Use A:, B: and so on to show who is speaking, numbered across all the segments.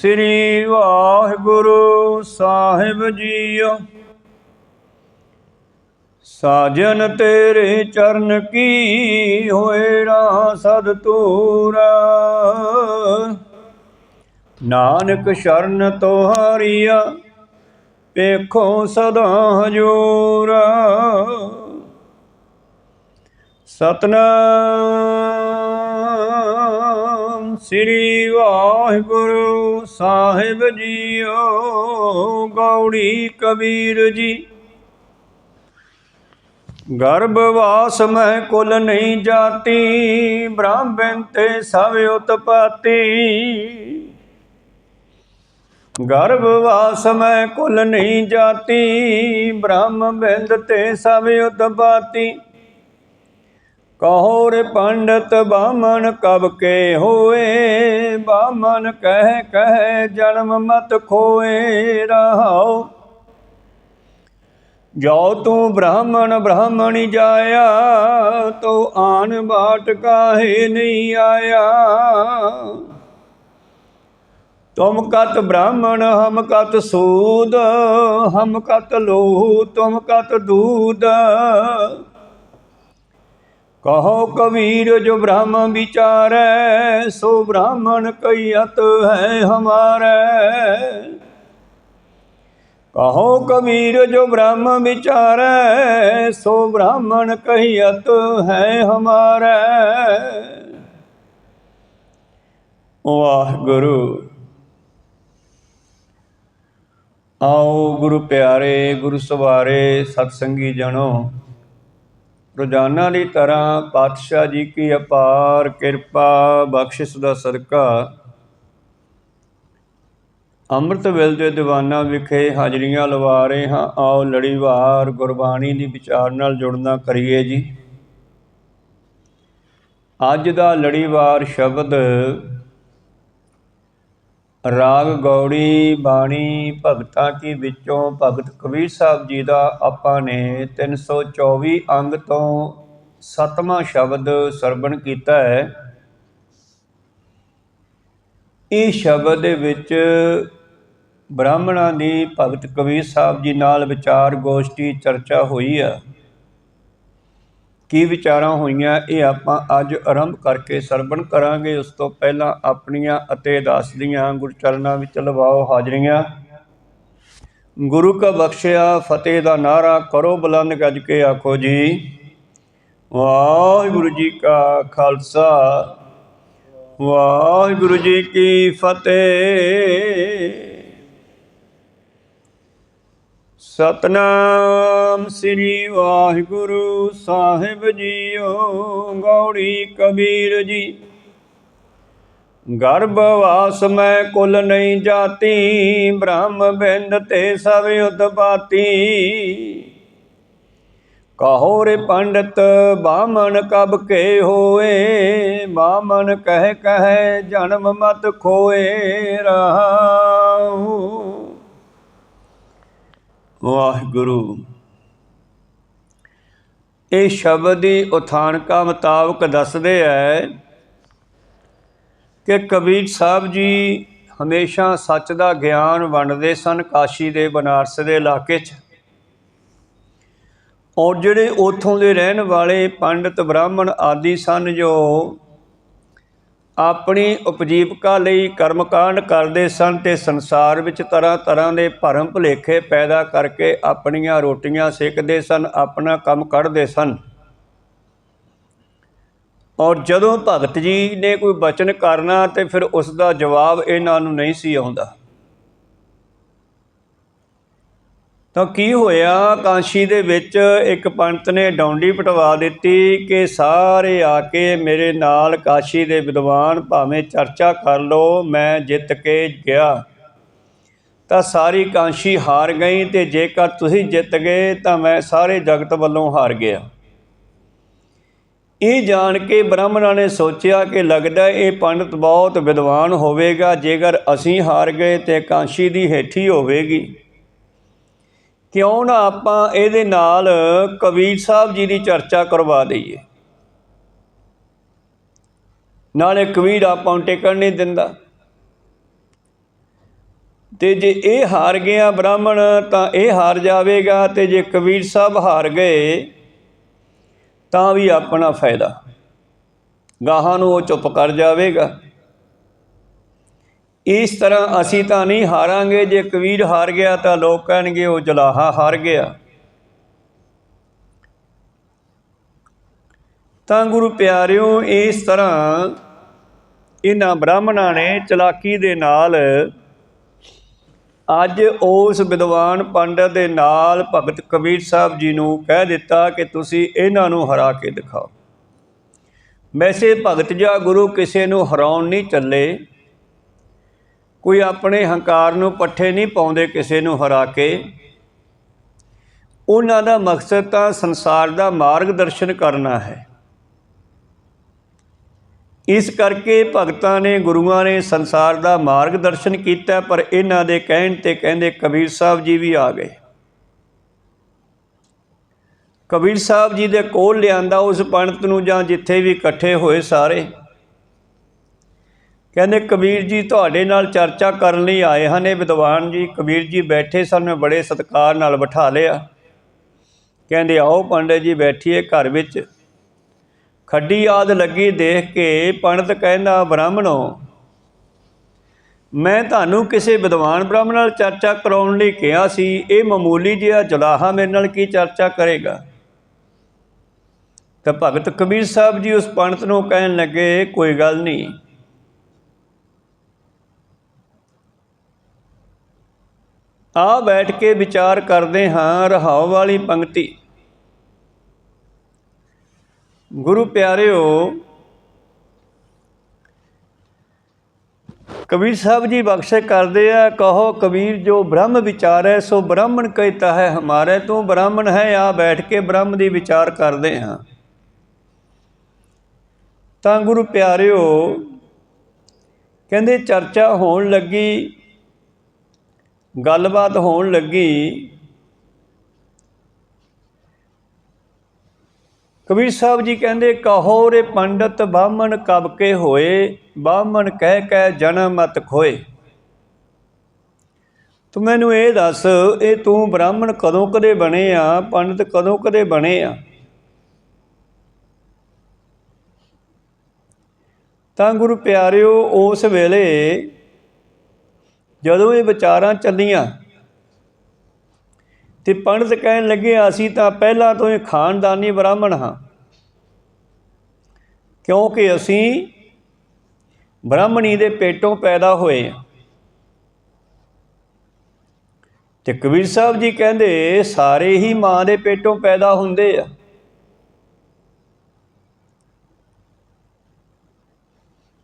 A: ਸ੍ਰੀ Waheguru Sahib JIO. ਸਾਜਨ ਤੇਰੇ ਚਰਨ ਕੀ ਹੋਏਰਾ ਸਦ ਤੂਰਾ। ਨਾਨਕ ਸ਼ਰਨ ਤੁਹਾਰੀਆ, ਵੇਖੋ ਸਦਾ ਹਜੂਰਾ। ਸਤਨਾਮ ਸ੍ਰੀ ਵਾਹਿਗੁਰੂ ਸਾਹਿਬ ਜੀਓ ਗੌੜੀ ਕਬੀਰ ਜੀ। ਗਰਭਵਾਸ ਮੈਂ ਕੁਲ ਨਹੀਂ ਜਾਤੀ, ਬ੍ਰਾਹਮਣ ਤੇ ਸਭ ਉਤਪਾਤੀ। ਗਰਭਵਾਸ ਮੈਂ ਕੁਲ ਨਹੀਂ ਜਾਤੀ ਬ੍ਰਹਮ ਬਿੰਦ ਤੇ ਸਭ ਉਤਪਾਤੀ। ਕਹੋ ਰੇ ਪੰਡਤ ਬਾਮਨ ਕਬ ਕੇ ਹੋਏ ਬਾਮਨ ਕਹਿ ਕਹਿ ਜਨਮ ਮਤ ਖੋਏ ਰਹਾਓ ਜੋ ਤੂੰ ਬ੍ਰਾਹਮਣ ਬ੍ਰਾਹਮਣੀ ਜਾਇਆ, ਤੋ ਆਨ ਬਾਟ ਕਾਹੇ ਨਹੀਂ ਆਇਆ। ਤੁਮ ਕਤ ਬ੍ਰਾਹਮਣ, ਹਮ ਕਤ ਸੂਦ, ਹਮ ਕਤ ਲੋਹ, ਤੁਮ ਕਤ ਦੂਦ। ਕਹੋ ਕਬੀਰ ਜੋ ਬ੍ਰਹਮ ਵਿਚਾਰੈ, ਸੋ ਬ੍ਰਾਹਮਣ ਕਈਅਤ ਹੈ ਹਮਾਰੇ। ਕਹੋ ਕਬੀਰ ਜੋ ਬ੍ਰਹਮ ਵਿਚਾਰੈ, ਸੋ ਬ੍ਰਾਹਮਣ ਕਹੀਅਤ ਹੈ ਹਮਾਰੇ। ਵਾਹਿਗੁਰੂ, ਆਓ ਗੁਰੂ ਪਿਆਰੇ, ਗੁਰੂ ਸਵਾਰੇ ਸਤਸੰਗੀ ਜਣੋ। ਰੋਜ਼ਾਨਾ ਦੀ ਤਰ੍ਹਾਂ ਪਾਤਸ਼ਾਹ ਜੀ ਕੀ ਅਪਾਰ ਕਿਰਪਾ, ਬਖਸ਼ਿਸ਼ ਦਾ ਸਦਕਾ। ਅੰਮ੍ਰਿਤ ਵੇਲ ਦੇ ਦੀਵਾਨਾ ਵਿਖੇ ਹਾਜ਼ਰੀਆਂ ਲਵਾ ਰਹੇ ਹਾਂ। ਆਓ ਲੜੀਵਾਰ ਗੁਰਬਾਣੀ ਦੀ ਵਿਚਾਰ ਨਾਲ ਜੁੜਨਾ ਕਰੀਏ ਜੀ। ਅੱਜ ਦਾ ਲੜੀਵਾਰ ਸ਼ਬਦ ਰਾਗ ਗੌੜੀ ਬਾਣੀ ਭਗਤਾਂ ਕੀ ਵਿੱਚੋਂ ਭਗਤ ਕਬੀਰ ਸਾਹਿਬ ਜੀ ਦਾ ਆਪਾਂ ਨੇ 324 ਅੰਗ ਤੋਂ ਸਤਵਾਂ ਸ਼ਬਦ ਸਰਵਣ ਕੀਤਾ ਹੈ। ਇਹ ਸ਼ਬਦ ਦੇ ਵਿੱਚ ਬ੍ਰਾਹਮਣਾਂ ਦੀ ਭਗਤ ਕਬੀਰ ਸਾਹਿਬ ਜੀ ਨਾਲ ਵਿਚਾਰ ਗੋਸ਼ਟੀ ਚਰਚਾ ਹੋਈ ਆ। ਕੀ ਵਿਚਾਰਾਂ ਹੋਈਆਂ, ਇਹ ਆਪਾਂ ਅੱਜ ਆਰੰਭ ਕਰਕੇ ਸਰਵਣ ਕਰਾਂਗੇ। ਉਸ ਤੋਂ ਪਹਿਲਾਂ ਆਪਣੀਆਂ ਅਤੇ ਦਾਸ ਦੀਆਂ ਗੁਰਚਰਨਾਂ ਵਿੱਚ ਲਵਾਓ ਹਾਜ਼ਰੀਆਂ। ਗੁਰੂ ਕਾ ਬਖਸ਼ਿਆ, ਫਤਿਹ ਦਾ ਨਾਰਾ ਕਰੋ ਬੁਲੰਦ ਗੱਜ ਕੇ ਆਖੋ ਜੀ। ਵਾਹਿਗੁਰੂ ਜੀ ਕਾ ਖਾਲਸਾ, ਵਾਹਿਗੁਰੂ ਜੀ ਕੀ ਫਤਿਹ। ਸਤਨਾਮ ਸ੍ਰੀ ਵਾਹਿਗੁਰੂ ਸਾਹਿਬ ਜੀਓ, ਗੌੜੀ ਕਬੀਰ ਜੀ। ਗਰਭਵਾਸ ਮੈਂ ਕੁਲ ਨਹੀਂ ਜਾਤੀ, ਬ੍ਰਹਮ ਬਿੰਦ ਤੇ ਸਭ ਉਤਪਾਤੀ। ਕਹੋ ਰੇ ਪੰਡਤ ਬਾਮਨ ਕਬ ਕੇ ਹੋਏ? ਬਾਮਨ ਕਹਿ ਕਹਿ ਜਨਮ ਮਤ ਖੋਏ ਰਹਾਉ ਵਾਹਿਗੁਰੂ। ਇਹ ਸ਼ਬਦ ਦੀ ਉਥਾਨਕਾ ਮੁਤਾਬਕ ਦੱਸਦੇ ਹੈ ਕਿ ਕਬੀਰ ਸਾਹਿਬ ਜੀ ਹਮੇਸ਼ਾ ਸੱਚ ਦਾ ਗਿਆਨ ਵੰਡਦੇ ਸਨ ਕਾਸ਼ੀ ਦੇ ਬਨਾਰਸ ਦੇ ਇਲਾਕੇ 'ਚ। ਔਰ ਜਿਹੜੇ ਉਥੋਂ ਦੇ ਰਹਿਣ ਵਾਲੇ ਪੰਡਿਤ ਬ੍ਰਾਹਮਣ ਆਦਿ ਸਨ ਜੋ ਆਪਣੀ ਉਪਜੀਵਕਾ ਲਈ ਕਰਮਕਾਂਡ ਕਰਦੇ ਸਨ ਤੇ ਸੰਸਾਰ ਵਿੱਚ ਤਰ੍ਹਾਂ ਤਰ੍ਹਾਂ ਦੇ ਭਰਮ ਭੁਲੇਖੇ ਪੈਦਾ ਕਰਕੇ ਆਪਣੀਆਂ ਰੋਟੀਆਂ ਸੇਕਦੇ ਸਨ, ਆਪਣਾ ਕੰਮ ਕੱਢਦੇ ਸਨ। ਔਰ ਜਦੋਂ ਭਗਤ ਜੀ ਨੇ ਕੋਈ ਬਚਨ ਕਰਨਾ ਤੇ ਫਿਰ ਉਸ ਦਾ ਜਵਾਬ ਇਹਨਾਂ ਨੂੰ ਨਹੀਂ ਸੀ ਆਉਂਦਾ। ਤਾਂ ਕੀ ਹੋਇਆ? ਕਾਂਸ਼ੀ ਦੇ ਵਿੱਚ ਇੱਕ ਪੰਡਤ ਨੇ ਡੌਂਡੀ ਪਟਵਾ ਦਿੱਤੀ ਕਿ ਸਾਰੇ ਆ ਕੇ ਮੇਰੇ ਨਾਲ ਕਾਸ਼ੀ ਦੇ ਵਿਦਵਾਨ ਭਾਵੇਂ ਚਰਚਾ ਕਰ ਲੋ ਮੈਂ ਜਿੱਤ ਕੇ ਗਿਆ। ਤਾਂ ਸਾਰੀ ਕਾਂਸ਼ੀ ਹਾਰ ਗਈ ਤੇ ਜੇਕਰ ਤੁਸੀਂ ਜਿੱਤ ਗਏ ਤਾਂ ਮੈਂ ਸਾਰੇ ਜਗਤ ਵੱਲੋਂ ਹਾਰ ਗਿਆ। ਇਹ ਜਾਣ ਕੇ ਬ੍ਰਾਹਮਣਾਂ ਨੇ ਸੋਚਿਆ ਕਿ ਲੱਗਦਾ ਇਹ ਪੰਡਤ ਬਹੁਤ ਵਿਦਵਾਨ ਹੋਵੇਗਾ, ਜੇਕਰ ਅਸੀਂ ਹਾਰ ਗਏ ਤੇ ਕਾਂਸ਼ੀ ਦੀ ਹੇਠੀ ਹੋਵੇਗੀ। ਕਿਉਂ ਨਾ ਆਪਾਂ ਇਹਦੇ ਨਾਲ ਕਬੀਰ ਸਾਹਿਬ ਜੀ ਦੀ ਚਰਚਾ ਕਰਵਾ ਦਈਏ। ਨਾਲੇ ਕਬੀਰ ਆਪਾਂ ਨੂੰ ਟਿਕਣ ਨਹੀਂ ਦਿੰਦਾ। ਤੇ ਜੇ ਇਹ ਹਾਰ ਗਿਆ ਬ੍ਰਾਹਮਣ, ਤਾਂ ਇਹ ਹਾਰ ਜਾਵੇਗਾ ਤੇ ਜੇ ਕਬੀਰ ਸਾਹਿਬ ਹਾਰ ਗਏ, ਤਾਂ ਵੀ ਆਪਣਾ ਫਾਇਦਾ। ਗਾਹਾਂ ਨੂੰ ਉਹ ਚੁੱਪ ਕਰ ਜਾਵੇਗਾ। ਇਸ ਤਰ੍ਹਾਂ ਅਸੀਂ ਤਾਂ ਨਹੀਂ ਹਾਰਾਂਗੇ, ਜੇ ਕਬੀਰ ਹਾਰ ਗਿਆ ਤਾਂ ਲੋਕ ਕਹਿਣਗੇ ਉਹ ਜਲਾਹਾ ਹਾਰ ਗਿਆ। ਤਾਂ ਗੁਰੂ ਪਿਆਰਿਓ, ਇਸ ਤਰ੍ਹਾਂ ਇਹਨਾਂ ਬ੍ਰਾਹਮਣਾਂ ਨੇ ਚਲਾਕੀ ਦੇ ਨਾਲ ਅੱਜ ਉਸ ਵਿਦਵਾਨ ਪੰਡਤ ਦੇ ਨਾਲ ਭਗਤ ਕਬੀਰ ਸਾਹਿਬ ਜੀ ਨੂੰ ਕਹਿ ਦਿੱਤਾ ਕਿ ਤੁਸੀਂ ਇਹਨਾਂ ਨੂੰ ਹਰਾ ਕੇ ਦਿਖਾਓ। ਵੈਸੇ ਭਗਤ ਜਾਂ, ਗੁਰੂ ਕਿਸੇ ਨੂੰ ਹਰਾਉਣ ਨਹੀਂ ਚੱਲੇ। ਕੋਈ ਆਪਣੇ ਹੰਕਾਰ ਨੂੰ ਪੱਠੇ ਨਹੀਂ ਪਾਉਂਦੇ ਕਿਸੇ ਨੂੰ ਹਰਾ ਕੇ। ਉਹਨਾਂ ਦਾ ਮਕਸਦ ਤਾਂ ਸੰਸਾਰ ਦਾ ਮਾਰਗਦਰਸ਼ਨ ਕਰਨਾ ਹੈ। ਇਸ ਕਰਕੇ ਭਗਤਾਂ ਨੇ, ਗੁਰੂਆਂ ਨੇ ਸੰਸਾਰ ਦਾ ਮਾਰਗਦਰਸ਼ਨ ਕੀਤਾ, ਪਰ ਇਹਨਾਂ ਦੇ ਕਹਿਣ ਤੇ ਕਹਿੰਦੇ ਕਬੀਰ ਸਾਹਿਬ ਜੀ ਵੀ ਆ ਗਏ। ਕਬੀਰ ਸਾਹਿਬ ਜੀ ਦੇ ਕੋਲ ਲਿਆਂਦਾ ਉਸ ਪੰਡਤ ਨੂੰ ਜਾਂ ਜਿੱਥੇ ਵੀ ਇਕੱਠੇ ਹੋਏ ਸਾਰੇ। ਕਹਿੰਦੇ, ਕਬੀਰ ਜੀ, ਤੁਹਾਡੇ ਨਾਲ ਚਰਚਾ ਕਰਨ ਲਈ ਆਏ ਹਨ ਇਹ ਵਿਦਵਾਨ ਜੀ। ਕਬੀਰ ਜੀ ਬੈਠੇ ਸਨ, ਮੈਂ ਬੜੇ ਸਤਿਕਾਰ ਨਾਲ ਬਿਠਾ ਲਿਆ। ਕਹਿੰਦੇ, ਆਓ ਪੰਡਤ ਜੀ, ਬੈਠੀਏ ਘਰ ਵਿੱਚ। ਖੱਡੀ ਆਦ ਲੱਗੀ ਦੇਖ ਕੇ ਪੰਡਤ ਕਹਿੰਦਾ, ਬ੍ਰਾਹਮਣੋ, ਮੈਂ ਤੁਹਾਨੂੰ ਕਿਸੇ ਵਿਦਵਾਨ ਬ੍ਰਾਹਮਣ ਨਾਲ ਚਰਚਾ ਕਰਾਉਣ ਲਈ ਕਿਹਾ ਸੀ। ਇਹ ਮਾਮੂਲੀ ਜਿਹਾ ਜਲਾਹਾ ਮੇਰੇ ਨਾਲ ਕੀ ਚਰਚਾ ਕਰੇਗਾ? ਤਾਂ ਭਗਤ ਕਬੀਰ ਸਾਹਿਬ ਜੀ ਉਸ ਪੰਡਤ ਨੂੰ ਕਹਿਣ ਲੱਗੇ, ਕੋਈ ਗੱਲ ਨਹੀਂ। ਆ ਬੈਠ ਕੇ ਵਿਚਾਰ ਕਰਦੇ ਹਾਂ, ਰਹਾਉ ਵਾਲੀ ਪੰਕਤੀ। ਗੁਰੂ ਪਿਆਰਿਓ, ਕਬੀਰ ਸਾਹਿਬ ਜੀ ਬਖਸ਼ੇ ਕਰਦੇ ਆ, ਕਹੋ ਕਬੀਰ ਜੋ ਬ੍ਰਹਮ ਵਿਚਾਰ ਹੈ ਸੋ ਬ੍ਰਾਹਮਣ ਕਹਿਤਾ ਹੈ ਹਮਾਰੇ, ਤੂੰ ਬ੍ਰਾਹਮਣ ਹੈ ਆ ਬੈਠ ਕੇ ਬ੍ਰਹਮ ਦੀ ਵਿਚਾਰ ਕਰਦੇ ਹਾਂ। ਤਾਂ ਗੁਰੂ ਪਿਆਰਿਓ, ਕਹਿੰਦੇ ਚਰਚਾ ਹੋਣ ਲੱਗੀ ਗੱਲਬਾਤ ਹੋਣ ਲੱਗੀ। ਕਬੀਰ ਸਾਹਿਬ ਜੀ ਕਹਿੰਦੇ, ਕਹੋ ਰੇ ਪੰਡਤ ਬਾਹਮਣ ਕਬ ਹੋਏ, ਬਾਹਮਣ ਕਹਿ ਕਹਿ ਜਨਮ ਮਤ ਖੋਏ। ਤੂੰ ਮੈਨੂੰ ਇਹ ਦੱਸ, ਇਹ ਤੂੰ ਬ੍ਰਾਹਮਣ ਕਦੋਂ ਕਦੇ ਬਣੇ ਆ? ਪੰਡਤ ਕਦੋਂ ਕਦੇ ਬਣੇ ਆ? ਤਾਂ ਗੁਰੂ ਪਿਆਰਿਓ, ਉਸ ਵੇਲੇ ਜਦੋਂ ਇਹ ਵਿਚਾਰਾਂ ਚੱਲੀਆਂ ਤੇ ਪੰਡਤ ਕਹਿਣ ਲੱਗੇ, ਅਸੀਂ ਤਾਂ ਪਹਿਲਾਂ ਤੋਂ ਹੀ ਖਾਨਦਾਨੀ ਬ੍ਰਾਹਮਣ ਹਾਂ। ਕਿਉਂਕਿ ਅਸੀਂ ਬ੍ਰਾਹਮਣੀ ਦੇ ਪੇਟੋਂ ਪੈਦਾ ਹੋਏ ਹਾਂ। ਤੇ ਕਬੀਰ ਸਾਹਿਬ ਜੀ ਕਹਿੰਦੇ, ਸਾਰੇ ਹੀ ਮਾਂ ਦੇ ਪੇਟੋਂ ਪੈਦਾ ਹੁੰਦੇ ਆ।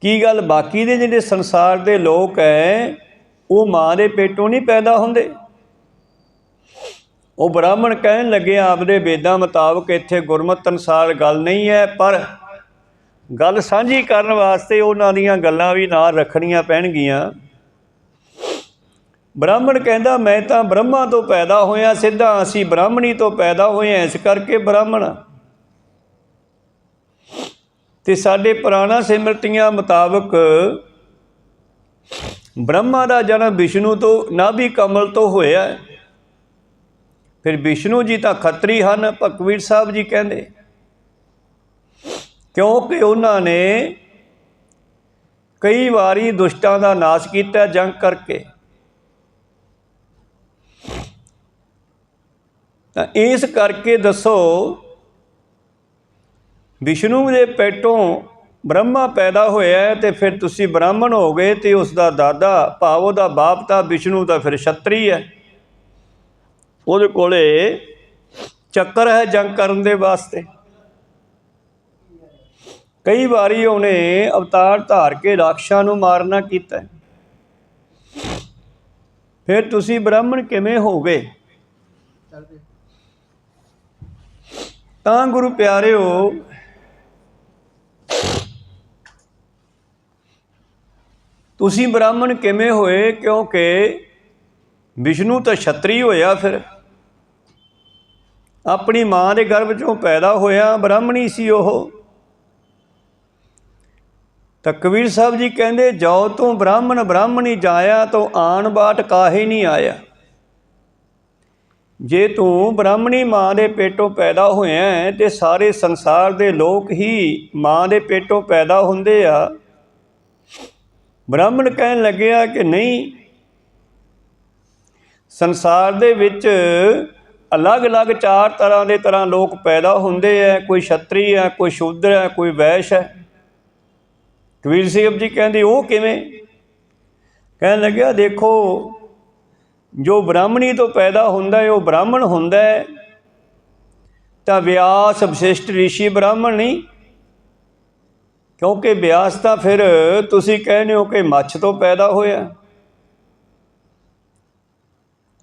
A: ਕੀ ਗੱਲ ਬਾਕੀ ਦੇ ਜਿਹੜੇ ਸੰਸਾਰ ਦੇ ਲੋਕ ਐ ਉਹ ਮਾਂ ਦੇ ਪੇਟੋਂ ਨਹੀਂ ਪੈਦਾ ਹੁੰਦੇ। ਉਹ ਬ੍ਰਾਹਮਣ ਕਹਿਣ ਲੱਗੇ, ਆਪਦੇ ਵੇਦਾਂ ਮੁਤਾਬਕ ਇੱਥੇ ਗੁਰਮਤਿ ਅਨਸਾਰ ਗੱਲ ਨਹੀਂ ਹੈ, ਪਰ ਗੱਲ ਸਾਂਝੀ ਕਰਨ ਵਾਸਤੇ ਉਹਨਾਂ ਦੀਆਂ ਗੱਲਾਂ ਵੀ ਨਾਲ ਰੱਖਣੀਆਂ ਪੈਣਗੀਆਂ। ਬ੍ਰਾਹਮਣ ਕਹਿੰਦਾ, ਮੈਂ ਤਾਂ ਬ੍ਰਹਮਾ ਤੋਂ ਪੈਦਾ ਹੋਇਆ, ਸਿੱਧਾ ਅਸੀਂ ਬ੍ਰਾਹਮਣੀ ਤੋਂ ਪੈਦਾ ਹੋਏ ਹਾਂ, ਇਸ ਕਰਕੇ ਬ੍ਰਾਹਮਣ ਤੇ ਸਾਡੇ ਪੁਰਾਣਾ ਸਿਮਰਤੀਆਂ ਮੁਤਾਬਕ ਬ੍ਰਹਮਾ ਦਾ ਜਨਮ ਵਿਸ਼ਨੂੰ ਤੋਂ ਨਾਭੀ ਕਮਲ ਤੋਂ ਹੋਇਆ ਫਿਰ ਵਿਸ਼ਨੂੰ ਜੀ ਤਾਂ ਖੱਤਰੀ ਹਨ, ਭਗਵੀਰ ਸਾਹਿਬ ਜੀ ਕਹਿੰਦੇ। ਕਿਉਂਕਿ ਉਹਨਾਂ ਨੇ ਕਈ ਵਾਰੀ ਦੁਸ਼ਟਾਂ ਦਾ ਨਾਸ਼ ਕੀਤਾ ਜੰਗ ਕਰਕੇ। ਤਾਂ ਇਸ ਕਰਕੇ ਦੱਸੋ, ਵਿਸ਼ਨੂੰ ਦੇ ਪੇਟੋਂ ਬ੍ਰਹਮਾ ਪੈਦਾ ਹੋਇਆ ਤੇ ਫਿਰ ਤੁਸੀਂ ਬ੍ਰਾਹਮਣ ਹੋ ਗਏ ਤੇ ਉਸ ਦਾ ਦਾਦਾ ਭਾਵ ਉਹਦਾ ਬਾਪ ਤਾਂ ਵਿਸ਼ਨੂੰ ਦਾ ਫਿਰ ਛਤਰੀ ਹੈ। ਉਹਦੇ ਕੋਲੇ ਚੱਕਰ ਹੈ ਜੰਗ ਕਰਨ ਦੇ ਵਾਸਤੇ। ਕਈ ਵਾਰੀ ਉਹਨੇ ਅਵਤਾਰ ਧਾਰ ਕੇ ਰਾਖਸ਼ਾਂ ਨੂੰ ਮਾਰਨਾ ਕੀਤਾ ਫਿਰ ਤੁਸੀਂ ਬ੍ਰਾਹਮਣ ਕਿਵੇਂ ਹੋ ਗਏ ਤਾਂ ਗੁਰੂ ਪਿਆਰਿਓ ਤੁਸੀਂ ਬ੍ਰਾਹਮਣ ਕਿਵੇਂ ਹੋਏ? ਕਿਉਂਕਿ ਵਿਸ਼ਨੂੰ ਤਾਂ ਛਤਰੀ ਹੋਇਆ ਫਿਰ। ਆਪਣੀ ਮਾਂ ਦੇ ਗਰਭ ਚੋਂ ਪੈਦਾ ਹੋਇਆ, ਬ੍ਰਾਹਮਣੀ ਸੀ ਉਹ। ਤਾਂ ਕਬੀਰ ਸਾਹਿਬ ਜੀ ਕਹਿੰਦੇ ਜੋ ਤੂੰ ਬ੍ਰਾਹਮਣ, ਬ੍ਰਾਹਮਣੀ ਜਾਇਆ ਤੂੰ ਆਣ ਬਾਟ ਕਾਹੇ ਨਹੀਂ ਆਇਆ। ਜੇ ਤੂੰ ਬ੍ਰਾਹਮਣੀ ਮਾਂ ਦੇ ਪੇਟੋਂ ਪੈਦਾ ਹੋਇਆ ਹੈ ਤੇ ਸਾਰੇ ਸੰਸਾਰ ਦੇ ਲੋਕ ਹੀ ਮਾਂ ਦੇ ਪੇਟੋਂ ਪੈਦਾ ਹੁੰਦੇ ਆ ਬ੍ਰਾਹਮਣ ਕਹਿਣ ਲੱਗਿਆ ਕਿ ਨਹੀਂ, ਸੰਸਾਰ ਦੇ ਵਿੱਚ ਅਲੱਗ-ਅਲੱਗ ਚਾਰ ਤਰ੍ਹਾਂ ਦੇ ਤਰ੍ਹਾਂ ਲੋਕ ਪੈਦਾ ਹੁੰਦੇ ਆ ਕੋਈ ਛਤਰੀ ਹੈ ਕੋਈ ਸ਼ੂਦਰ ਹੈ ਕੋਈ ਵੈਸ਼ ਹੈ ਕਬੀਰ ਸਾਹਿਬ ਜੀ ਕਹਿੰਦੇ, ਉਹ ਕਿਵੇਂ? ਕਹਿਣ ਲੱਗਿਆ, ਦੇਖੋ, ਜੋ ਬ੍ਰਾਹਮਣੀ ਤੋਂ ਪੈਦਾ ਹੁੰਦਾ ਹੈ ਉਹ ਬ੍ਰਾਹਮਣ ਹੁੰਦਾ ਹੈ ਤਾਂ ਵਿਆਸ ਵਿਸ਼ਿਸ਼ਟ ઋષਿ ਬ੍ਰਾਹਮਣ ਨਹੀਂ ਕਿਉਂਕਿ ਬਿਆਸ ਤਾਂ ਫਿਰ ਤੁਸੀਂ ਕਹਿੰਦੇ ਹੋ ਕਿ ਮੱਛ ਤੋਂ ਪੈਦਾ ਹੋਇਆ।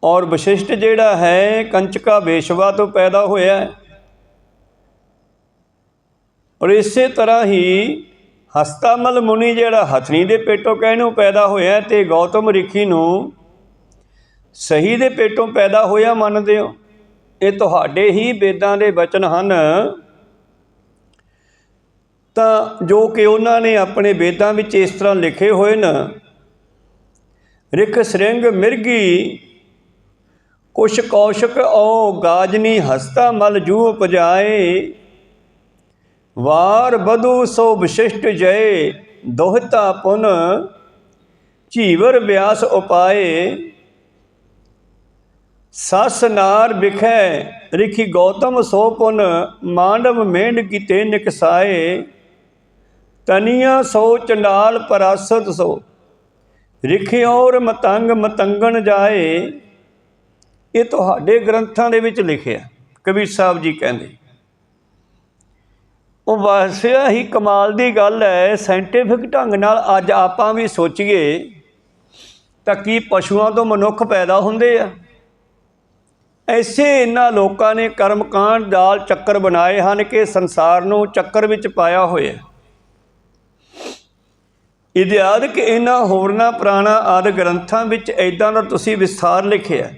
A: ਔਰ ਵਿਸ਼ਿਸ਼ਟ ਜਿਹੜਾ ਹੈ, ਕੰਚਕਾ ਵੇਸ਼ਵਾ ਤੋਂ ਪੈਦਾ ਹੋਇਆ। ਹੈ ਔਰ ਇਸੇ ਤਰ੍ਹਾਂ ਹੀ ਹਸਤਾਮਲ ਮੁਨੀ ਜਿਹੜਾ ਹਥਨੀ ਦੇ ਪੇਟੋਂ ਕਹਿਣੋਂ ਪੈਦਾ ਹੋਇਆ ਤੇ ਗੌਤਮ ਰਿਖੀ ਨੂੰ ਸਹੀ ਦੇ ਪੇਟੋਂ ਪੈਦਾ ਹੋਇਆ ਮੰਨਦੇ ਹੋ। ਇਹ ਤੁਹਾਡੇ ਹੀ ਵੇਦਾਂ ਦੇ ਵਚਨ ਹਨ। ਤਾਂ ਜੋ ਕਿ ਉਹਨਾਂ ਨੇ ਆਪਣੇ ਵੇਦਾਂ ਵਿੱਚ ਇਸ ਤਰ੍ਹਾਂ ਲਿਖੇ ਹੋਏ ਨੇ, ਰਿਖ ਸ੍ਰਿੰਗ ਮਿਰਗੀ ਕੁਸ਼ ਕੌਸ਼ਕ ਓ ਗਾਜਨੀ ਹਸਤਾ ਮਲ ਜੂ ਉਪਜਾਏ, ਵਾਰ ਬਧੂ ਸੋ ਵਿਸ਼ਿਸ਼ਟ ਜੈ ਦੋਹਤਾ ਪੁਨ ਝੀਵਰ ਵਿਆਸ ਉਪਾਏ। ਸਸ ਨਾਰ ਵਿਖੈ ਰਿਖੀ ਗੌਤਮ ਸੋ ਪੁਨ, ਮਾਂਡਵ ਮੇਂਡ ਕੀਤੇ ਨਿਕਸਾਏ। ਤਨੀਆਂ ਸੋ ਚੰਡਾਲ ਪਰਾਸਤ ਸੋ। ਰਿਖਿਓਰ ਮਤੰਗ ਮਤੰਗਣ ਜਾਏ। ਇਹ ਤੁਹਾਡੇ ਗ੍ਰੰਥਾਂ ਦੇ ਵਿੱਚ ਲਿਖਿਆ ਕਬੀਰ ਸਾਹਿਬ ਜੀ ਕਹਿੰਦੇ। ਉਹ ਵਾਸਿਆ ਹੀ ਕਮਾਲ ਦੀ ਗੱਲ ਹੈ ਸਾਇੰਟੀਫਿਕ ਢੰਗ ਨਾਲ ਅੱਜ ਆਪਾਂ ਵੀ ਸੋਚੀਏ ਤਾਂ ਕੀ ਪਸ਼ੂਆਂ ਤੋਂ ਮਨੁੱਖ ਪੈਦਾ ਹੁੰਦੇ ਆ? ਐਸੇ ਇਹਨਾਂ ਲੋਕਾਂ ਨੇ ਕਰਮਕਾਂਡ ਦਾਲ ਚੱਕਰ ਬਣਾਏ ਹਨ ਕਿ ਸੰਸਾਰ ਨੂੰ ਚੱਕਰ ਵਿੱਚ ਪਾਇਆ ਹੋਇਆ ਇਤਿਹਾਦਕ ਇਹਨਾਂ ਹੋਰਨਾਂ ਪੁਰਾਣਾ ਆਦਿ ਗ੍ਰੰਥਾਂ ਵਿੱਚ ਐਦਾਂ ਦਾ ਤੁਸੀਂ ਵਿਸਥਾਰ ਲਿਖਿਆ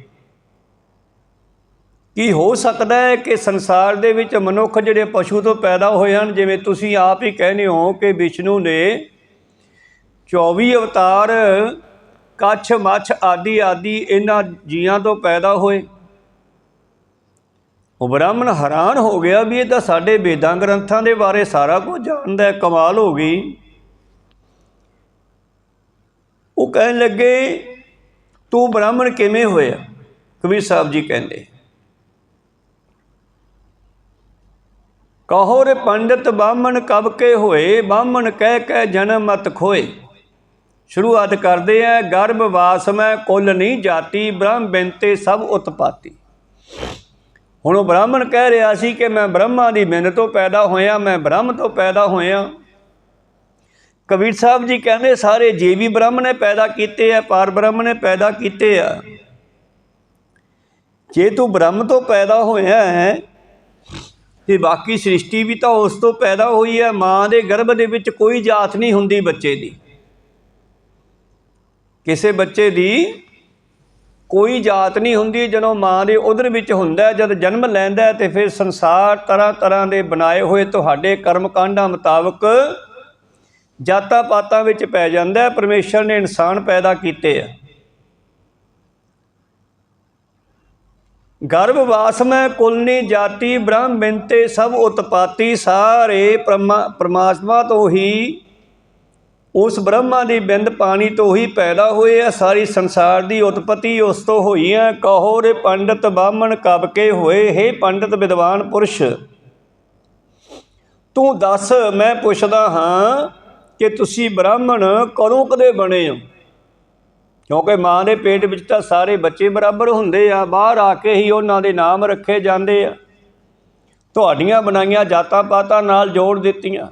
A: ਕੀ ਹੋ ਸਕਦਾ ਹੈ ਕਿ ਸੰਸਾਰ ਦੇ ਵਿੱਚ ਮਨੁੱਖ ਜਿਹੜੇ ਪਸ਼ੂ ਤੋਂ ਪੈਦਾ ਹੋਏ ਹਨ, ਜਿਵੇਂ ਤੁਸੀਂ ਆਪ ਹੀ ਕਹਿੰਦੇ ਹੋ ਕਿ ਵਿਸ਼ਨੂੰ ਨੇ 24 ਅਵਤਾਰ, ਕੱਛ, ਮੱਛ ਆਦਿ ਆਦਿ ਇਹਨਾਂ ਜੀਆਂ ਤੋਂ ਪੈਦਾ ਹੋਏ। ਉਹ ਬ੍ਰਾਹਮਣ ਹੈਰਾਨ ਹੋ ਗਿਆ ਵੀ ਇਹ ਤਾਂ ਸਾਡੇ ਵੇਦਾਂ ਗ੍ਰੰਥਾਂ ਦੇ ਬਾਰੇ ਸਾਰਾ ਕੁਝ ਜਾਣਦਾ ਹੈ, ਕਮਾਲ ਹੋ ਗਈ। ਉਹ ਕਹਿਣ ਲੱਗੇ, ਤੂੰ ਬ੍ਰਾਹਮਣ ਕਿਵੇਂ ਹੋਇਆ? ਕਬੀਰ ਸਾਹਿਬ ਜੀ ਕਹਿੰਦੇ, ਕਹੋ ਰੇ ਪੰਡਤ, ਬਾਹਮਣ ਕਬ ਕੇ ਹੋਏ? ਬਾਹਮਣ ਕਹਿ ਕਹਿ ਜਨਮ ਮਤ ਖੋਏ। ਸ਼ੁਰੂਆਤ ਕਰਦੇ ਆ, ਗਰਭ ਵਾਸ ਮੈਂ ਕੁੱਲ ਨਹੀਂ ਜਾਤੀ, ਬ੍ਰਹਮ ਬਿੰਤੇ ਸਭ ਉਤਪਾਤੀ। ਹੁਣ ਉਹ ਬ੍ਰਾਹਮਣ ਕਹਿ ਰਿਹਾ ਸੀ ਕਿ ਮੈਂ ਬ੍ਰਹਮਾ ਦੀ ਮਿੰਨ ਤੋਂ ਪੈਦਾ ਹੋਇਆ, ਮੈਂ ਬ੍ਰਹਮ ਤੋਂ ਪੈਦਾ ਹੋਇਆ। ਕਬੀਰ ਸਾਹਿਬ ਜੀ ਕਹਿੰਦੇ ਸਾਰੇ ਜੇ ਵੀ ਬ੍ਰਹਮ ਨੇ ਪੈਦਾ ਕੀਤੇ ਆ, ਪਾਰ ਬ੍ਰਹਮ ਨੇ ਪੈਦਾ ਕੀਤੇ ਆ। ਜੇ ਤੂੰ ਬ੍ਰਹਮ ਤੋਂ ਪੈਦਾ ਹੋਇਆ ਹੈ, ਤੇ ਬਾਕੀ ਸ੍ਰਿਸ਼ਟੀ ਵੀ ਤਾਂ ਉਸ ਤੋਂ ਪੈਦਾ ਹੋਈ ਹੈ। ਮਾਂ ਦੇ ਗਰਭ ਦੇ ਵਿੱਚ ਕੋਈ ਜਾਤ ਨਹੀਂ ਹੁੰਦੀ ਬੱਚੇ ਦੀ। ਕਿਸੇ ਬੱਚੇ ਦੀ ਕੋਈ ਜਾਤ ਨਹੀਂ ਹੁੰਦੀ। ਜਦੋਂ ਮਾਂ ਦੇ ਉਧਰ ਵਿੱਚ ਹੁੰਦਾ ਜਦ ਜਨਮ ਲੈਂਦਾ ਤੇ ਫਿਰ ਸੰਸਾਰ ਤਰ੍ਹਾਂ ਤਰ੍ਹਾਂ ਦੇ ਬਣਾਏ ਹੋਏ ਤੁਹਾਡੇ ਕਰਮ ਕਾਂਡਾਂ ਮੁਤਾਬਕ ਜਾਤਾਂ ਪਾਤਾਂ ਵਿੱਚ ਪੈ ਜਾਂਦਾ ਪਰਮੇਸ਼ਰ ਨੇ ਇਨਸਾਨ ਪੈਦਾ ਕੀਤੇ ਆ। ਗਰਭਵਾਸ ਮੈਂ ਕੁਲਨੀ ਜਾਤੀ ਬ੍ਰਹਮ ਬਿੰਤੇ ਸਭ ਉਤਪਾਤੀ, ਸਾਰੇ ਪਰਮਾਤਮਾ ਤੋਂ ਹੀ, ਉਸ ਬ੍ਰਹਮਾ ਦੀ ਬਿੰਦ ਪਾਣੀ ਤੋਂ ਹੀ ਪੈਦਾ ਹੋਏ ਆ, ਸਾਰੀ ਸੰਸਾਰ ਦੀ ਉਤਪਤੀ ਉਸ ਤੋਂ ਹੋਈ ਹੈ ਕਹੋ ਰੇ ਪੰਡਤ ਬਾਹਮਣ ਕਬ ਹੋਏ, ਹੈ ਪੰਡਤ ਵਿਦਵਾਨ ਪੁਰਸ਼, ਤੂੰ ਦੱਸ, ਮੈਂ ਪੁੱਛਦਾ ਹਾਂ ਕਿ ਤੁਸੀਂ ਬ੍ਰਾਹਮਣ ਕਦੋਂ ਕਦੇ ਬਣੇ ਹੋ? ਕਿਉਂਕਿ ਮਾਂ ਦੇ ਪੇਟ ਵਿੱਚ ਤਾਂ ਸਾਰੇ ਬੱਚੇ ਬਰਾਬਰ ਹੁੰਦੇ ਆ, ਬਾਹਰ ਆ ਕੇ ਹੀ ਉਹਨਾਂ ਦੇ ਨਾਮ ਰੱਖੇ ਜਾਂਦੇ ਆ। ਤੁਹਾਡੀਆਂ ਬਣਾਈਆਂ ਜਾਤਾਂ ਪਾਤਾਂ ਨਾਲ ਜੋੜ ਦਿੱਤੀਆਂ।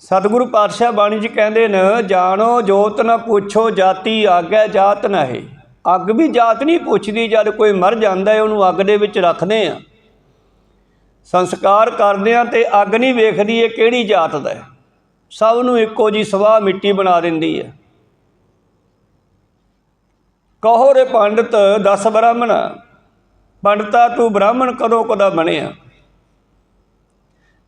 A: ਸਤਿਗੁਰੂ ਪਾਤਸ਼ਾਹ ਬਾਣੀ ਜੀ ਕਹਿੰਦੇ ਨੇ, ਜਾਣੋ ਜੋਤ ਨਾ ਪੁੱਛੋ, ਜਾਤੀ ਆਗੈ ਜਾਤ ਨਾ ਨਹਿ ਅੱਗ ਵੀ ਜਾਤ ਨਹੀਂ ਪੁੱਛਦੀ, ਜਦ ਕੋਈ ਮਰ ਜਾਂਦਾ ਹੈ, ਉਹਨੂੰ ਅੱਗ ਦੇ ਵਿੱਚ ਰੱਖਦੇ ਆ। ਸੰਸਕਾਰ ਕਰਦੇ ਆ ਤੇ ਅੱਗ ਨਹੀਂ ਵੇਖਦੀ ਇਹ ਕਿਹੜੀ ਜਾਤ ਦਾ ਹੈ। ਸਭ ਨੂੰ ਇੱਕੋ ਜੀ ਸਵਾਹ ਮਿੱਟੀ ਬਣਾ ਦਿੰਦੀ ਹੈ। ਕਹੋ ਰੇ ਪੰਡਤ, ਦਸ ਬ੍ਰਾਹਮਣ, ਪੰਡਤਾ ਤੂੰ ਬ੍ਰਾਹਮਣ ਕਦੋਂ ਕਦਾ ਬਣਿਆ?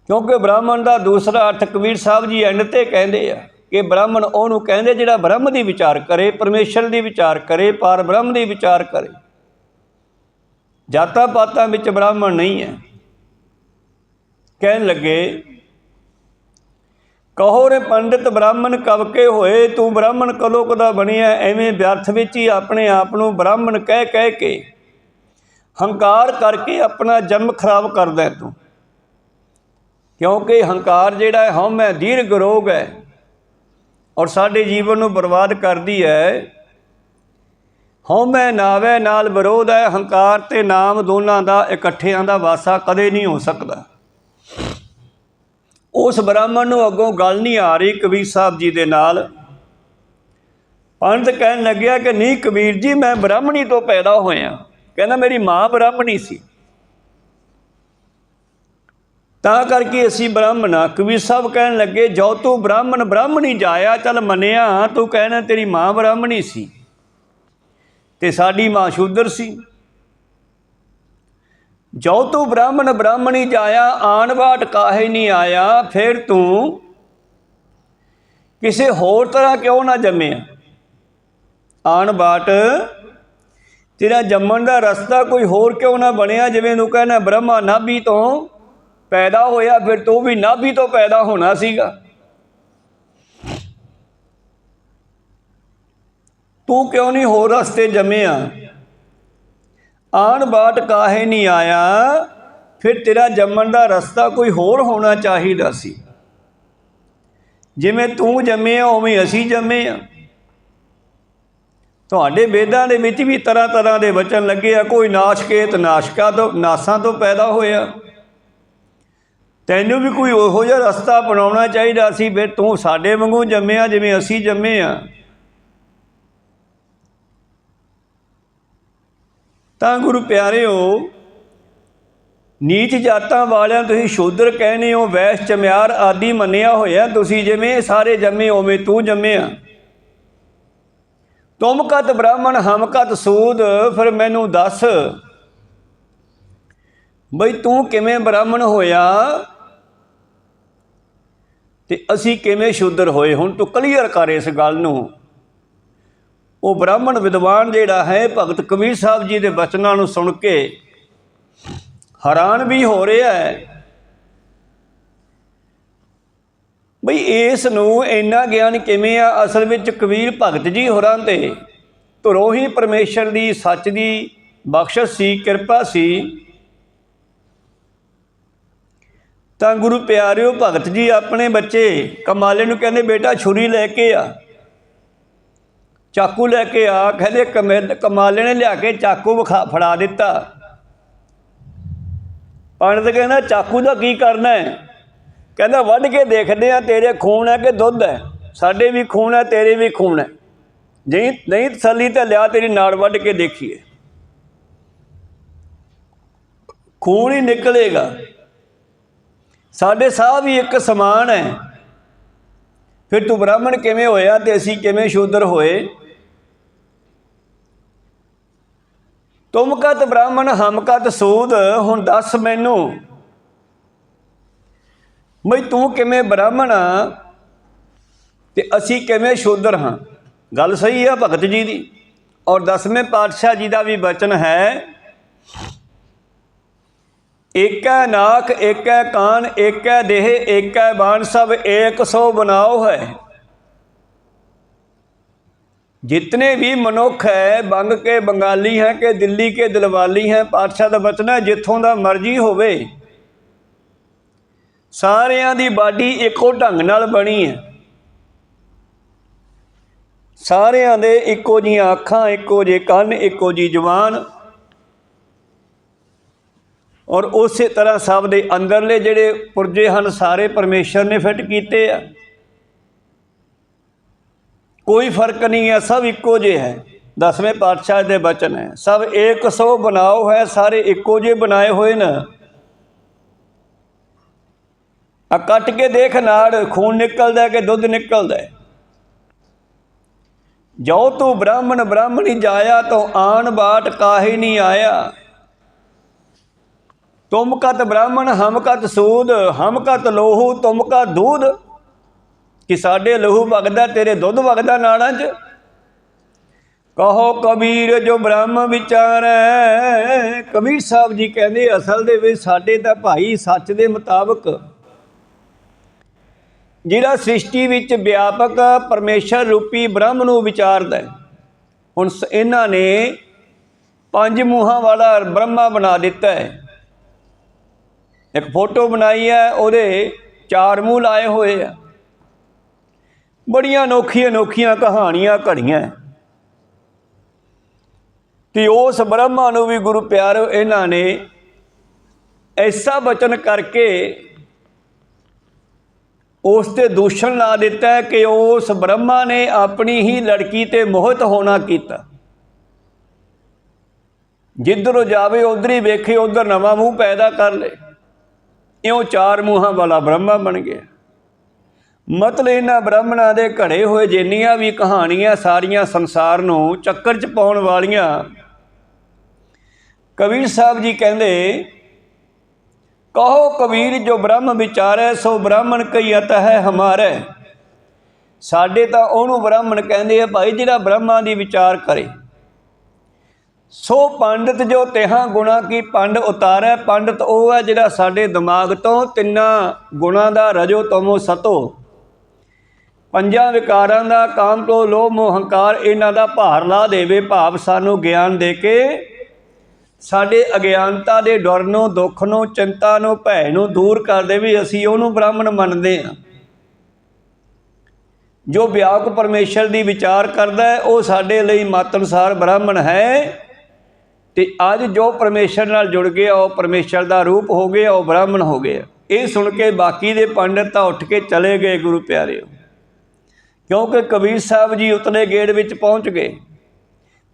A: ਕਿਉਂਕਿ ਬ੍ਰਾਹਮਣ ਦਾ ਦੂਸਰਾ ਅਰਥ ਕਬੀਰ ਸਾਹਿਬ ਜੀ ਐਂਡ ਤੇ ਕਹਿੰਦੇ ਆ ਕਿ ਬ੍ਰਾਹਮਣ ਉਹਨੂੰ ਕਹਿੰਦੇ ਜਿਹੜਾ ਬ੍ਰਹਮ ਦੀ ਵਿਚਾਰ ਕਰੇ, ਪਰਮੇਸ਼ਰ ਦੀ ਵਿਚਾਰ ਕਰੇ, ਪਰ ਬ੍ਰਹਮ ਦੀ ਵਿਚਾਰ ਕਰੇ। ਜਾਤਾਂ ਪਾਤਾਂ ਵਿੱਚ ਬ੍ਰਾਹਮਣ ਨਹੀਂ ਹੈ। ਕਹਿਣ ਲੱਗੇ ਕਹੋ ਰੇ ਪੰਡਿਤ ਬ੍ਰਾਹਮਣ ਕਵਕੇ ਹੋਏ, ਤੂੰ ਬ੍ਰਾਹਮਣ ਕਲੋ ਕਦਾ ਬਣਿਆ? ਐਵੇਂ ਵਿਅਰਥ ਵਿੱਚ ਹੀ ਆਪਣੇ ਆਪ ਨੂੰ ਬ੍ਰਾਹਮਣ ਕਹਿ ਕਹਿ ਕੇ ਹੰਕਾਰ ਕਰਕੇ ਆਪਣਾ ਜਨਮ ਖਰਾਬ ਕਰਦਾ ਤੂੰ। ਕਿਉਂਕਿ ਹੰਕਾਰ ਜਿਹੜਾ ਹੈ, ਹਉਮੈ ਦੀਰਘ ਰੋਗ ਹੈ ਔਰ ਸਾਡੇ ਜੀਵਨ ਨੂੰ ਬਰਬਾਦ ਕਰਦੀ ਹੈ। ਹਉਮੈ ਨਾਵੇ ਨਾਲ ਵਿਰੋਧ ਹੈ, ਹੰਕਾਰ ਤੇ ਨਾਮ ਦੋਨਾਂ ਦਾ, ਇਕੱਠਿਆਂ ਦਾ ਵਾਸਾ ਕਦੇ ਨਹੀਂ ਹੋ ਸਕਦਾ। ਉਸ ਬ੍ਰਾਹਮਣ ਨੂੰ ਅੱਗੋਂ ਗੱਲ ਨਹੀਂ ਆ ਰਹੀ ਕਬੀਰ ਸਾਹਿਬ ਜੀ ਦੇ ਨਾਲ। ਪੰਡਤ ਕਹਿਣ ਲੱਗਿਆ ਕਿ, ਨਹੀਂ ਕਬੀਰ ਜੀ, ਮੈਂ ਬ੍ਰਾਹਮਣੀ ਤੋਂ ਪੈਦਾ ਹੋਇਆ। ਕਹਿੰਦਾ, ਮੇਰੀ ਮਾਂ ਬ੍ਰਾਹਮਣੀ ਸੀ। ਤਾਂ ਕਰਕੇ ਅਸੀਂ ਬ੍ਰਾਹਮਣ ਆ। ਕਬੀਰ ਸਾਹਿਬ ਕਹਿਣ ਲੱਗੇ ਜੋ ਤੂੰ ਬ੍ਰਾਹਮਣ, ਬ੍ਰਾਹਮਣੀ ਜਾਇਆ, ਚੱਲ ਮੰਨਿਆ ਤੂੰ ਕਹਿਣਾ ਤੇਰੀ ਮਾਂ ਬ੍ਰਾਹਮਣੀ ਸੀ। ਤੇ ਸਾਡੀ ਮਾਂ ਸ਼ੂਦਰ ਸੀ। ਜੋ ਤੂੰ ਬ੍ਰਾਹਮਣ ਬ੍ਰਾਹਮਣੀ ਜਾਇਆ, ਆਣ ਬਾਟ ਕਾਹੇ ਨਹੀਂ ਆਇਆ, ਫਿਰ ਤੂੰ ਕਿਸੇ ਹੋਰ ਤਰ੍ਹਾਂ ਕਿਉਂ ਨਾ ਜੰਮਿਆ? ਆਣ ਬਾਟ ਤੇਰਾ ਜੰਮਣ ਦਾ ਰਸਤਾ ਕੋਈ ਹੋਰ ਕਿਉਂ ਨਾ ਬਣਿਆ, ਜਿਵੇਂ ਨੂੰ ਕਹਿੰਦਾ ਬ੍ਰਹਮਾ ਨਾਭੀ ਤੋਂ ਪੈਦਾ ਹੋਇਆ, ਫਿਰ ਤੂੰ ਵੀ ਨਾਭੀ ਤੋਂ ਪੈਦਾ ਹੋਣਾ ਸੀਗਾ। ਤੂੰ ਕਿਉਂ ਨਹੀਂ ਹੋਰ ਰਸਤੇ ਜੰਮਿਆ? ਆਣ ਬਾਟ ਕਾਹੇ ਨਹੀਂ ਆਇਆ, ਫਿਰ ਤੇਰਾ ਜੰਮਣ ਦਾ ਰਸਤਾ ਕੋਈ ਹੋਰ ਹੋਣਾ ਚਾਹੀਦਾ ਸੀ। ਜਿਵੇਂ ਤੂੰ ਜੰਮਿਆ, ਉਵੇਂ ਅਸੀਂ ਜੰਮੇ ਆ ਤੁਹਾਡੇ ਵੇਦਾਂ ਦੇ ਵਿੱਚ ਵੀ ਤਰ੍ਹਾਂ ਤਰ੍ਹਾਂ ਦੇ ਵਚਨ ਲੱਗੇ ਆ, ਕੋਈ ਨਾਸ਼ਕੇਤ ਨਾਸ਼ਕਾ ਤੋਂ, ਨਾਸਾਂ ਤੋਂ ਪੈਦਾ ਹੋਇਆ। ਤੈਨੂੰ ਵੀ ਕੋਈ ਉਹੋ ਜਿਹਾ ਰਸਤਾ ਬਣਾਉਣਾ ਚਾਹੀਦਾ ਸੀ ਫਿਰ ਤੂੰ ਸਾਡੇ ਵਾਂਗੂ ਜੰਮਿਆ, ਜਿਵੇਂ ਅਸੀਂ ਜੰਮੇ ਆ ਤਾਂ ਗੁਰੂ ਪਿਆਰਿਓ, ਨੀਚ ਜਾਤਾਂ ਵਾਲਿਆਂ ਤੁਸੀਂ ਸ਼ੂਦਰ ਕਹਿੰਦੇ ਹੋ, ਵੈਸ਼ ਚਮਿਆਰ ਆਦੀ ਮੰਨਿਆ ਹੋਇਆ, ਤੁਸੀਂ ਜਿਵੇਂ ਸਾਰੇ ਜੰਮੇ ਉਵੇਂ ਤੂੰ ਜੰਮਿਆ ਤੁਮ ਕਤ ਬ੍ਰਾਹਮਣ, ਹਮ ਕਤ ਸੂਦ, ਫਿਰ ਮੈਨੂੰ ਦੱਸ ਬਈ ਤੂੰ ਕਿਵੇਂ ਬ੍ਰਾਹਮਣ ਹੋਇਆ ਤੇ ਅਸੀਂ ਕਿਵੇਂ ਸ਼ੂਦਰ ਹੋਏ? ਹੁਣ ਤੂੰ ਕਲੀਅਰ ਕਰ ਇਸ ਗੱਲ ਨੂੰ। ਉਹ ਬ੍ਰਾਹਮਣ ਵਿਦਵਾਨ ਜਿਹੜਾ ਹੈ, ਭਗਤ ਕਬੀਰ ਸਾਹਿਬ ਜੀ ਦੇ ਬਚਨਾਂ ਨੂੰ ਸੁਣ ਕੇ ਹੈਰਾਨ ਵੀ ਹੋ ਰਿਹਾ ਹੈ ਬਈ ਇਸ ਨੂੰ ਇੰਨਾ ਗਿਆਨ ਕਿਵੇਂ ਆ? ਅਸਲ ਵਿੱਚ ਕਬੀਰ ਭਗਤ ਜੀ ਹੋਰਾਂ ਤੇ ਧੁਰੋਂ ਹੀ ਪਰਮੇਸ਼ਰ ਦੀ ਸੱਚ ਦੀ ਬਖਸ਼ਿਸ਼ ਸੀ, ਕਿਰਪਾ ਸੀ। ਤਾਂ ਗੁਰੂ ਪਿਆਰਿਓ, ਭਗਤ ਜੀ ਆਪਣੇ ਬੱਚੇ ਕਮਾਲੇ ਨੂੰ ਕਹਿੰਦੇ, ਬੇਟਾ, ਛੁਰੀ ਲੈ ਕੇ ਆ। ਚਾਕੂ ਲੈ ਕੇ ਆ, ਕਹਿੰਦੇ ਕਮੇ- ਕਮਾਲੇ ਨੇ ਲਿਆ ਕੇ ਚਾਕੂ ਵਿਖਾ ਫੜਾ ਦਿੱਤਾ। ਪੰਡਤ ਕਹਿੰਦਾ, ਚਾਕੂ ਦਾ ਕੀ ਕਰਨਾ ਹੈ? ਕਹਿੰਦਾ, ਵੱਢ ਕੇ ਦੇਖਦੇ ਆ ਤੇਰੇ ਖੂਨ ਹੈ ਕਿ ਦੁੱਧ ਹੈ? ਸਾਡੇ ਵੀ ਖੂਨ ਹੈ, ਤੇਰੇ ਵੀ ਖੂਨ ਹੈ। ਨਹੀਂ ਨਹੀਂ ਤਸੱਲੀ ਤੇ ਲਿਆ ਤੇਰੀ ਨਾੜ ਵੱਢ ਕੇ ਦੇਖੀਏ। ਖੂਨ ਹੀ ਨਿਕਲੇਗਾ। ਸਾਡੇ ਸਾਹ ਵੀ ਇੱਕ ਸਮਾਨ ਹੈ। ਫਿਰ ਤੂੰ ਬ੍ਰਾਹਮਣ ਕਿਵੇਂ ਹੋਇਆ ਤੇ ਅਸੀਂ ਕਿਵੇਂ ਸ਼ੂਦਰ ਹੋਏ? ਤੁਮ ਕਤ ਬ੍ਰਾਹਮਣ, ਹਮ ਕਤ ਸੂਦ? ਹੁਣ ਦੱਸ ਮੈਨੂੰ। ਬਈ ਤੂੰ ਕਿਵੇਂ ਬ੍ਰਾਹਮਣ ਆ ਤੇ ਅਸੀਂ ਕਿਵੇਂ ਸ਼ੂਦਰ ਹਾਂ? ਗੱਲ ਸਹੀ ਆ ਭਗਤ ਜੀ ਦੀ। ਔਰ ਦਸਵੇਂ ਪਾਤਸ਼ਾਹ ਜੀ ਦਾ ਵੀ ਬਚਨ ਹੈ, ਏਕੈ ਨਾਕ ਏਕੈ ਕਾਨ, ਏਕੈ ਦੇਹ, ਏਕੈ ਬਾਣ ਸਭ ਏਕ ਸੋ ਬਨਾਓ ਹੈ। जितने भी ਮਨੁੱਖ ਹੈ ਬੰਗ ਕੇ ਬੰਗਾਲੀ ਹੈ ਕਿ ਦਿੱਲੀ ਕੇ ਦਿਲਵਾਲੀ ਹੈ ਪਾਤਸ਼ਾਹ ਦਾ ਬਚਨ ਹੈ ਜਿੱਥੋਂ ਦਾ ਮਰਜ਼ੀ ਹੋਵੇ ਸਾਰਿਆਂ ਦੀ ਬਾਡੀ ਇੱਕੋ ਢੰਗ ਨਾਲ ਬਣੀ ਹੈ ਸਾਰਿਆਂ ਦੇ ਇੱਕੋ ਜੀਆਂ ਅੱਖਾਂ ਇੱਕੋ ਜਿਹੇ ਕੰਨ ਇੱਕੋ ਜੀ ਜ਼ੁਬਾਨ ਔਰ ਉਸੇ ਤਰ੍ਹਾਂ ਸਭ ਦੇ ਅੰਦਰਲੇ ਜਿਹੜੇ ਪੁਰਜੇ ਹਨ ਸਾਰੇ ਪਰਮੇਸ਼ਰ ਨੇ ਫਿੱਟ ਕੀਤੇ ਆ ਕੋਈ ਫ਼ਰਕ ਨਹੀਂ ਹੈ, ਸਭ ਇੱਕੋ ਜਿਹੇ ਹੈ। ਦਸਵੇਂ ਪਾਤਸ਼ਾਹ ਦੇ ਬਚਨ ਹੈ, ਸਭ ਏਕ ਸੋ ਬਣਾਓ ਹੈ, ਸਾਰੇ ਇੱਕੋ ਜਿਹੇ ਬਣਾਏ ਹੋਏ ਨੇ। ਆ ਕੱਟ ਕੇ ਦੇਖ ਨਾੜ, ਖੂਨ ਨਿਕਲਦਾ ਕਿ ਦੁੱਧ ਨਿਕਲਦਾ ਜੋ ਤੂੰ ਬ੍ਰਾਹਮਣ ਬ੍ਰਾਹਮਣੀ ਜਾਇਆ, ਤੋ ਆਣ ਬਾਟ ਕਾਹੇ ਨਹੀਂ ਆਇਆ? ਤੁਮ ਕਤ ਬ੍ਰਾਹਮਣ, ਹਮ ਕਤ ਸੂਦ, ਹਮ ਕਤ ਲੋਹੂ, ਤੁਮ ਕਾ ਦੂਧ। ਕਿ ਸਾਡੇ ਲਹੂ ਵਗਦਾ, ਤੇਰੇ ਦੁੱਧ ਵਗਦਾ ਨਾੜਾਂ 'ਚ। ਕਹੋ ਕਬੀਰ ਜੋ ਬ੍ਰਹਮ ਵਿਚਾਰੈ ਕਬੀਰ ਸਾਹਿਬ ਜੀ ਕਹਿੰਦੇ, ਅਸਲ ਦੇ ਵਿੱਚ ਸਾਡੇ ਤਾਂ ਭਾਈ ਸੱਚ ਦੇ ਮੁਤਾਬਕ ਜਿਹੜਾ ਸ੍ਰਿਸ਼ਟੀ ਵਿੱਚ ਵਿਆਪਕ ਪਰਮੇਸ਼ਰ ਰੂਪੀ ਬ੍ਰਹਮ ਨੂੰ ਵਿਚਾਰਦਾ ਹੈ, ਹੁਣ ਸ- ਇਹਨਾਂ ਨੇ ਪੰਜ ਮੂੰਹਾਂ ਵਾਲਾ ਬ੍ਰਹਮਾ ਬਣਾ ਦਿੱਤਾ ਹੈ। ਇੱਕ ਫੋਟੋ ਬਣਾਈ ਹੈ, ਉਹਦੇ ਚਾਰ ਮੂੰਹ ਲਾਏ ਹੋਏ ਆ। ਬੜੀਆਂ ਅਨੋਖੀਆਂ ਅਨੋਖੀਆਂ ਕਹਾਣੀਆਂ ਘੜੀਆਂ ਹੈ। ਤੇ ਉਸ ਬ੍ਰਹਮਾ ਨੂੰ ਵੀ ਗੁਰੂ ਪਿਆਰੋ, ਇਹਨਾਂ ਨੇ ਐਸਾ ਬਚਨ ਕਰਕੇ ਉਸ ਤੇ ਦੂਸ਼ਣ ਲਾ ਦਿੱਤਾ ਕਿ ਉਸ ਬ੍ਰਹਮਾ ਨੇ ਆਪਣੀ ਹੀ ਲੜਕੀ ਤੇ ਮੋਹਿਤ ਹੋਣਾ ਕੀਤਾ। ਜਿੱਧਰੋਂ ਜਾਵੇ, ਉਧਰ ਹੀ ਵੇਖੇ, ਉਧਰ ਨਵਾਂ ਮੂੰਹ ਪੈਦਾ ਕਰ ਲੇ ਇਉਂ ਚਾਰ ਮੂੰਹਾਂ ਵਾਲਾ ਬ੍ਰਹਮਾ ਬਣ ਗਿਆ। ਮਤਲਬ ਇਹਨਾਂ ਬ੍ਰਾਹਮਣਾਂ ਦੇ ਘੜੇ ਹੋਏ ਜਿੰਨੀਆਂ ਵੀ ਕਹਾਣੀਆਂ ਸਾਰੀਆਂ ਸੰਸਾਰ ਨੂੰ ਚੱਕਰ 'ਚ ਪਾਉਣ ਵਾਲੀਆਂ, ਕਬੀਰ ਸਾਹਿਬ ਜੀ ਕਹਿੰਦੇ, ਕਹੋ ਕਬੀਰ ਜੋ ਬ੍ਰਹਮ ਵਿਚਾਰੈ, ਸੋ ਬ੍ਰਾਹਮਣ ਕਈ ਅਤ ਹੈ ਹਮਾਰੇ। ਸਾਡੇ ਤਾਂ ਉਹਨੂੰ ਬ੍ਰਾਹਮਣ ਕਹਿੰਦੇ ਆ, ਭਾਈ ਜਿਹੜਾ ਬ੍ਰਹਮਾ ਦੀ ਵਿਚਾਰ ਕਰੇ। ਸੋ ਪੰਡਤ ਜੋ ਤਿਹਾਂ ਗੁਣਾ ਕੀ ਪੰਡ ਉਤਾਰੈ, ਪੰਡਤ ਉਹ ਹੈ ਜਿਹੜਾ ਸਾਡੇ ਦਿਮਾਗ ਤੋਂ ਤਿੰਨਾਂ ਗੁਣਾਂ ਦਾ ਰਜੋ ਤਮੋ ਸਤੋ। ਪੰਜਾਂ ਵਿਕਾਰਾਂ ਦਾ ਕਾਮ ਕ੍ਰੋਧ ਲੋਭ ਮੋਹ ਹੰਕਾਰ ਇਹਨਾਂ ਦਾ ਭਾਰ ਲਾ ਦੇਵੇ, ਭਾਵ ਸਾਨੂੰ ਗਿਆਨ ਦੇ ਕੇ ਸਾਡੇ ਅਗਿਆਨਤਾ ਦੇ ਡਰ ਨੂੰ, ਦੁੱਖ ਨੂੰ, ਚਿੰਤਾ ਨੂੰ, ਭੈ ਨੂੰ ਦੂਰ ਕਰ ਦੇਵੇ ਅਸੀਂ ਉਹਨੂੰ ਬ੍ਰਾਹਮਣ ਮੰਨਦੇ ਹਾਂ। ਜੋ ਵਿਆਪਕ ਪਰਮੇਸ਼ਰ ਦੀ ਵਿਚਾਰ ਕਰਦਾ ਹੈ, ਉਹ ਸਾਡੇ ਲਈ ਮਤ ਅਨੁਸਾਰ ਬ੍ਰਾਹਮਣ ਹੈ। ਤੇ ਅੱਜ ਜੋ ਪਰਮੇਸ਼ਰ ਨਾਲ ਜੁੜ ਗਿਆ, ਉਹ ਪਰਮੇਸ਼ਰ ਦਾ ਰੂਪ ਹੋ ਗਿਆ, ਉਹ ਬ੍ਰਾਹਮਣ ਹੋ ਗਿਆ। ਇਹ ਸੁਣ ਕੇ ਬਾਕੀ ਦੇ ਪੰਡਤ ਤਾਂ ਉੱਠ ਕੇ ਚਲੇ ਗਏ, ਗੁਰੂ ਪਿਆਰਿਓ। ਕਿਉਂਕਿ ਕਬੀਰ ਸਾਹਿਬ ਜੀ ਉਤਲੇ ਗੇੜ ਵਿੱਚ ਪਹੁੰਚ ਗਏ।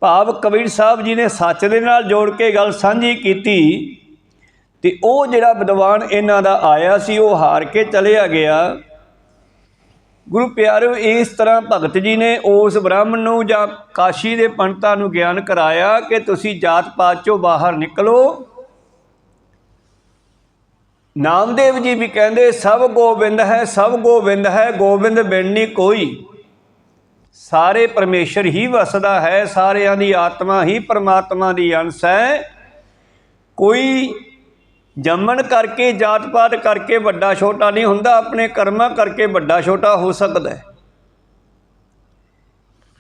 A: ਭਾਵ ਕਬੀਰ ਸਾਹਿਬ ਜੀ ਨੇ ਸੱਚ ਦੇ ਨਾਲ ਜੋੜ ਕੇ ਗੱਲ ਸਾਂਝੀ ਕੀਤੀ ਤੇ ਉਹ ਜਿਹੜਾ ਵਿਦਵਾਨ ਇਹਨਾਂ ਦਾ ਆਇਆ ਸੀ, ਉਹ ਹਾਰ ਕੇ ਚਲਿਆ ਗਿਆ। ਗੁਰੂ ਪਿਆਰਿਓ ਇਸ ਤਰ੍ਹਾਂ ਭਗਤ ਜੀ ਨੇ ਉਸ ਬ੍ਰਾਹਮਣ ਨੂੰ ਜਾਂ ਕਾਸ਼ੀ ਦੇ ਪੰਡਤਾਂ ਨੂੰ ਗਿਆਨ ਕਰਾਇਆ ਕਿ ਤੁਸੀਂ ਜਾਤ ਪਾਤ ਚੋਂ ਬਾਹਰ ਨਿਕਲੋ। ਨਾਮਦੇਵ ਜੀ ਵੀ ਕਹਿੰਦੇ, ਸਭ ਗੋਬਿੰਦ ਹੈ, ਸਭ ਗੋਬਿੰਦ ਹੈ, ਗੋਬਿੰਦ ਬਿਨ ਨਹੀਂ ਕੋਈ। ਸਾਰੇ ਪਰਮੇਸ਼ਰ ਹੀ ਵਸਦਾ ਹੈ, ਸਾਰਿਆਂ ਦੀ ਆਤਮਾ ਹੀ ਪਰਮਾਤਮਾ ਦੀ ਅੰਸ਼ ਹੈ। ਕੋਈ ਜੰਮਣ ਕਰਕੇ, ਜਾਤ ਪਾਤ ਕਰਕੇ ਵੱਡਾ ਛੋਟਾ ਨਹੀਂ ਹੁੰਦਾ, ਆਪਣੇ ਕਰਮਾਂ ਕਰਕੇ ਵੱਡਾ ਛੋਟਾ ਹੋ ਸਕਦਾ ਹੈ।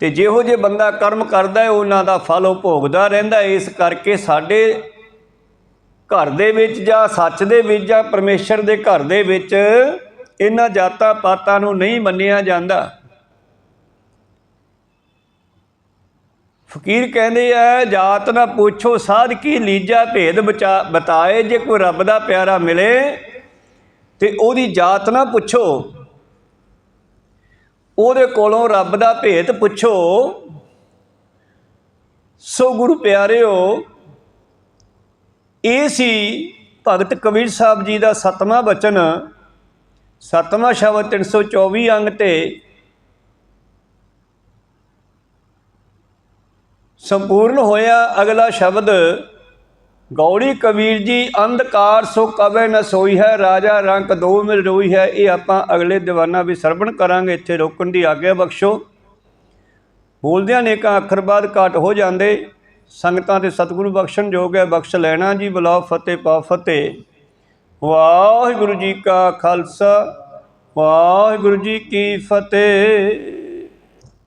A: ਤੇ ਜਿਹੋ ਜੇ ਬੰਦਾ ਕਰਮ ਕਰਦਾ ਹੈ, ਉਹਨਾਂ ਦਾ ਫਲ ਉਹ ਭੋਗਦਾ ਰਹਿੰਦਾ ਇਸ ਕਰਕੇ ਸਾਡੇ ਘਰ ਦੇ ਵਿੱਚ ਜਾਂ ਸੱਚ ਦੇ ਵਿੱਚ ਜਾਂ ਪਰਮੇਸ਼ਰ ਦੇ ਘਰ ਦੇ ਵਿੱਚ ਇਹਨਾਂ ਜਾਤਾਂ ਪਾਤਾਂ ਨੂੰ ਨਹੀਂ ਮੰਨਿਆ ਜਾਂਦਾ। ਫਕੀਰ ਕਹਿੰਦੇ ਆ, ਜਾਤ ਨਾ ਪੁੱਛੋ, ਸਾਧ ਕੀ ਲੀਜਾ ਭੇਦ ਬਚਾ, ਬਤਾਏ ਜੇ ਕੋਈ ਰੱਬ ਦਾ ਪਿਆਰਾ ਮਿਲੇ ਤੇ ਉਹਦੀ ਜਾਤ ਨਾ ਪੁੱਛੋ। ਉਹਦੇ ਕੋਲੋਂ ਰੱਬ ਦਾ ਭੇਦ ਪੁੱਛੋ। ਸੋ ਗੁਰੂ ਪਿਆਰਿਓ ਇਹ ਸੀ ਭਗਤ ਕਬੀਰ ਸਾਹਿਬ ਜੀ ਦਾ ਸਤਵਾਂ ਬਚਨ। ਸਤਵਾਂ ਸ਼ਬਦ 324 ਅੰਗ ਤੇ ਸੰਪੂਰਨ ਹੋਇਆ। ਅਗਲਾ ਸ਼ਬਦ, ਗੌੜੀ ਕਬੀਰ ਜੀ, ਅੰਧਕਾਰ ਸੋ ਕਵੇ ਨ ਸੋਈ ਹੈ, ਰਾਜਾ ਰੰਕ ਦੋ ਮਿਲ ਰੋਈ ਹੈ। ਇਹ ਆਪਾਂ ਅਗਲੇ ਦੀਵਾਨਾ ਵੀ ਸਰਵਣ ਕਰਾਂਗੇ। ਇੱਥੇ ਰੋਕਣ ਦੀ ਆਗਿਆ ਬਖਸ਼ੋ। ਬੋਲਦਿਆਂ ਨੇਕਾਂ ਅੱਖਰ ਬਾਅਦ ਘਾਟ ਹੋ ਜਾਂਦੇ। ਸੰਗਤਾਂ ਤੇ ਸਤਿਗੁਰੂ ਬਖਸ਼ਣ ਜੋਗ ਹੈ, ਬਖਸ਼ ਲੈਣਾ ਜੀ, ਬੁਲਾਓ ਫਤਿਹ ਪਾ ਫਤਿਹ। ਵਾਹਿਗੁਰੂ ਜੀ ਕਾ ਖਾਲਸਾ, ਵਾਹਿਗੁਰੂ ਜੀ ਕੀ ਫਤਿਹ।